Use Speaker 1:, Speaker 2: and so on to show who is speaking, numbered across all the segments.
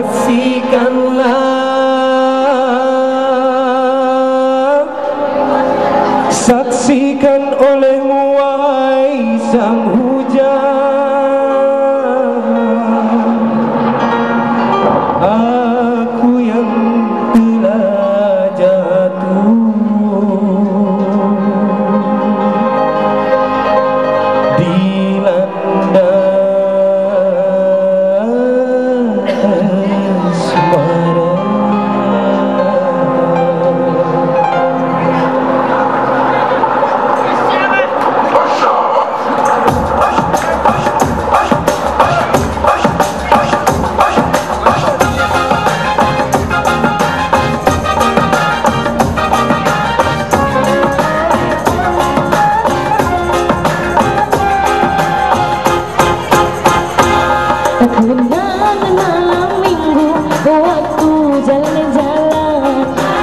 Speaker 1: nafsi kanlah saksikan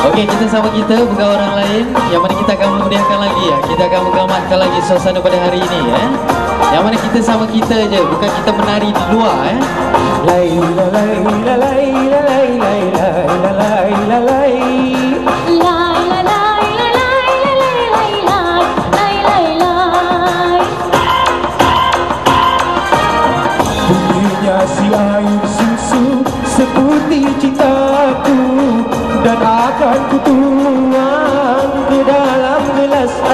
Speaker 2: Okey, kita sama kita bukan orang lain yang mana kita akan memeriahkan lagi ya. Kita akan menggamatkan lagi suasana pada hari ini ya. Yang mana kita sama kita je, bukan kita menari di luar ya.
Speaker 3: Laila laila laila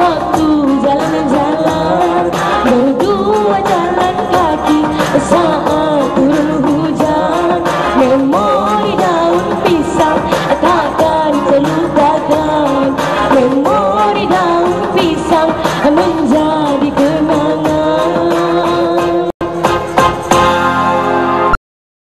Speaker 1: waktu jalan yang jauh.